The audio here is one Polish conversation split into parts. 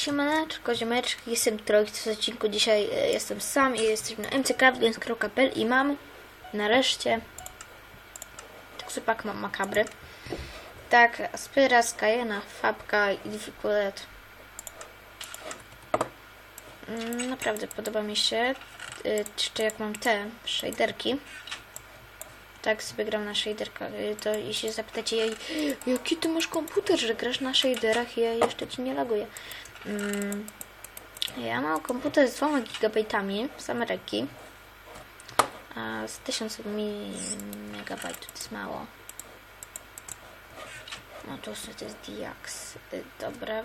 Siemaneczko, ziomeczki, jestem Trojk, w odcinku dzisiaj e, jestem sam i jesteśmy na mccraftgames.pl i mam nareszcie taksupak mam makabry. Tak, Aspyra, Skyena, Fabka i Difficult. Mm, Naprawdę podoba mi się, e, jeszcze jak mam te shaderki. Tak sobie gram na shaderkach, e, to jeśli zapytacie jej, jaki ty masz komputer, że grasz na shaderach ja jeszcze ci nie laguję. Ja mam komputer z 2 gigabajtami z Ameryki. A z 1000 mi megabajtów to jest mało. No to już to jest Diax. Y, Dobra.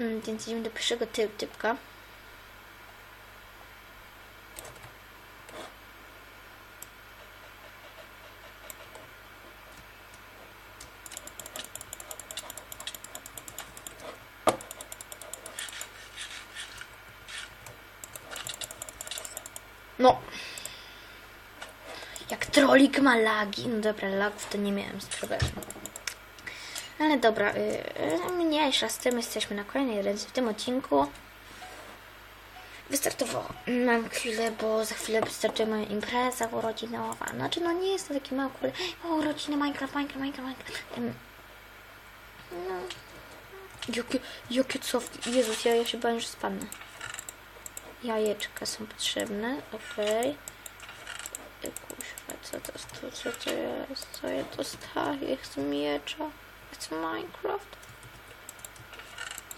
Mm, Więc idziemy do pierwszego typ, typka. No. Jak trolik ma lagi. No dobra, lagów to nie miałem z problemu. Ale dobra, y, y, mniejsza z tym jesteśmy na kolejnej ręce w tym odcinku. Wystartowało. Mam chwilę, bo za chwilę wystartuje moja impreza urodzinowa. Znaczy, no nie jest to taki mały, ale o, urodziny Minecraft, Minecraft, Minecraft, Minecraft. Em, No. Jakie, jakie cofki. Jezus, ja, ja się bałem, że spadnę. Jajeczka są potrzebne. Okay. Kuźwa, co to, to, co to jest? Co ja dostaję? Chcę miecza. Chcę Minecraft.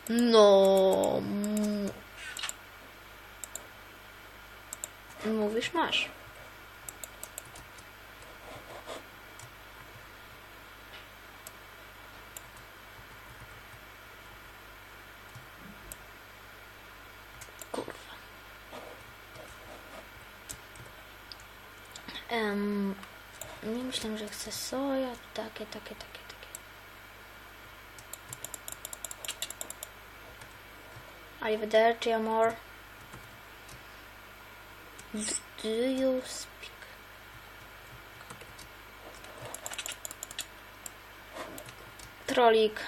No. Mówisz, masz. Um, nie myślałem, że chcę soja, takie, takie, takie, takie. Arrivederci, amor. Do you speak? Trolik.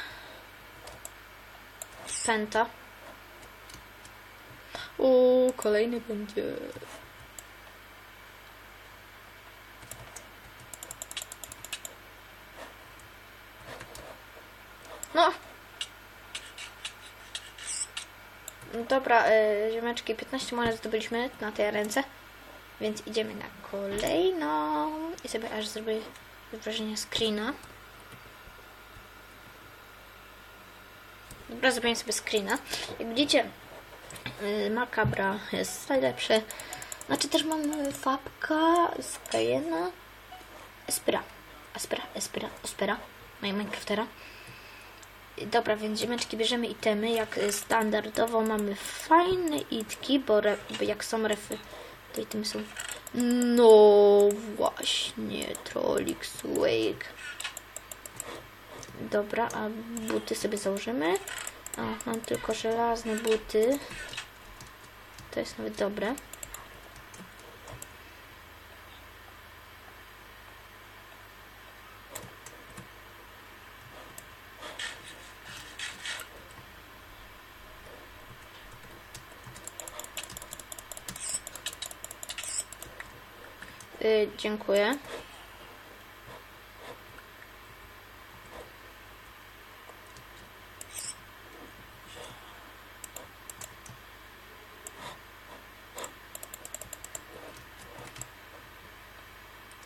Penta. O, kolejny będzie. No. Dobra, y, ziomeczki, 15 monet zdobyliśmy na tej ręce, więc idziemy na kolejną i sobie aż zrobię wyobrażenie screena. Dobra, zrobię sobie screena. Jak widzicie, y, Macabra jest najlepsze. Znaczy też mam Fabka, Skyena, Espera, Aspera, Espera, Ospera, moja Minecraftera. Dobra, więc ziemeczki bierzemy itemy. Jak y, standardowo mamy fajne itki, bo, re, jak są refy, to itemy są. No właśnie, Trolik Swag. Dobra, a buty sobie założymy. A, mam tylko żelazne buty. To jest nawet dobre. Y, dziękuję.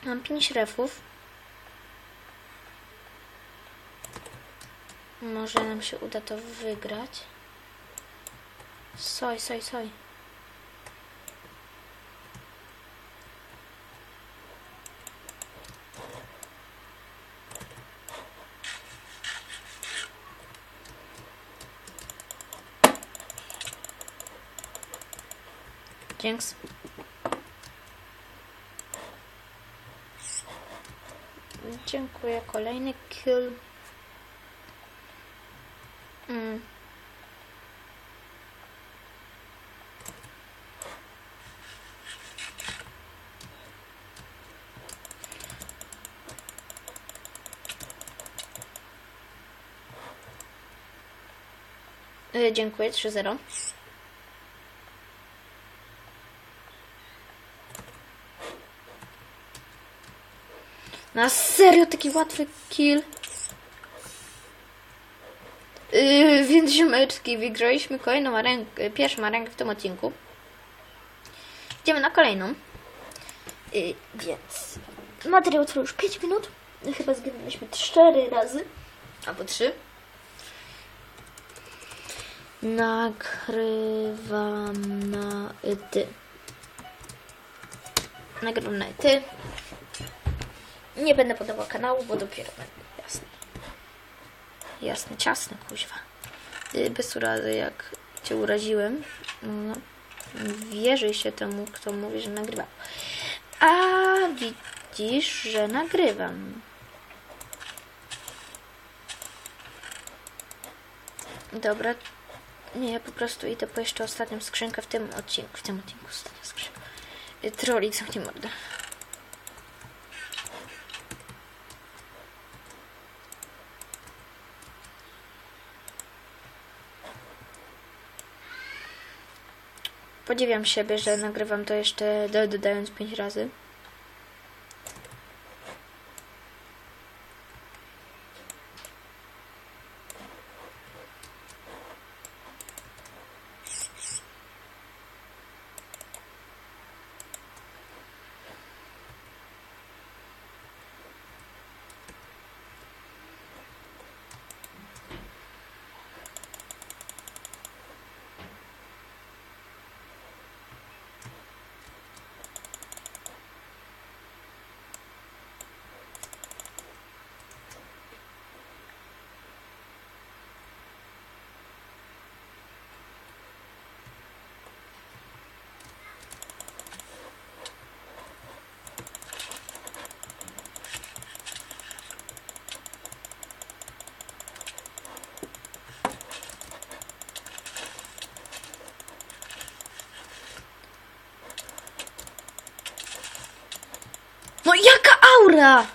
Mam pięć refów. Może nam się uda to wygrać. Soj, soj, soj. Dziękuję. Kolejny kill. Mm. Y, dziękuję, 3-0. Na serio taki łatwy kill. Yy, więc ziomeczki, wygraliśmy kolejną arenkę, pierwszą arenkę w tym odcinku. Idziemy na kolejną. Yy, więc materiał trwa już 5 minut. Chyba zginęliśmy 4 razy. Albo 3. Nagrywam na ty. Nagrywam na ty. Nie będę podawał kanału, bo dopiero będę jasny. Jasny, ciasny, kuźwa. Y, Bez urazy, jak cię uraziłem, no, wierzy się temu, kto mówi, że nagrywa. A widzisz, że nagrywam. Dobra. Nie, ja po prostu idę po jeszcze ostatnią skrzynkę w tym odcinku. W tym odcinku ostatnia skrzynka. Y, mordę. Podziwiam siebie, że nagrywam to jeszcze do, dodając 5 razy. Jaka aura!